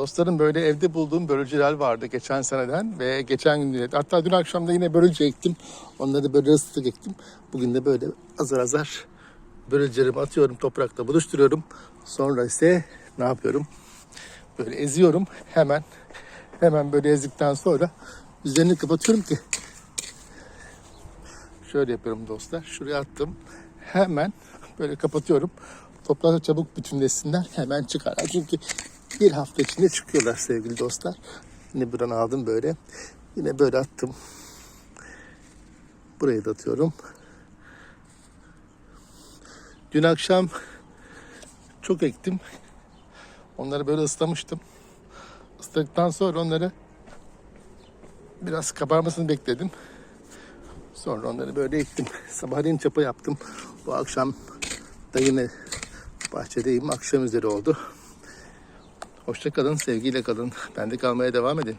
Dostlarım böyle evde bulduğum börülceler vardı geçen seneden ve geçen gün hatta dün akşam da yine börülce ektim. Onları böyle ıslık ektim. Bugün de böyle azar azar börülcelerimi atıyorum toprakla buluşturuyorum. Sonra ise ne yapıyorum? Böyle eziyorum hemen hemen böyle ezdikten sonra üzerini kapatıyorum ki şöyle yapıyorum dostlar. Şuraya attım. Hemen böyle kapatıyorum. Toprakla çabuk bütünleşsinler. Hemen çıkarlar. Çünkü bir hafta içinde çıkıyorlar sevgili dostlar. Yine buradan aldım böyle. Yine böyle attım. Burayı da atıyorum. Dün akşam çok ektim. Onları böyle ıslamıştım. Isladıktan sonra onları biraz kabarmasını bekledim. Sonra onları böyle ektim. Sabahleyin çapa yaptım. Bu akşam da yine bahçedeyim. Akşam üzeri oldu. Hoşça kalın, sevgiyle kalın. Bende kalmaya devam edin.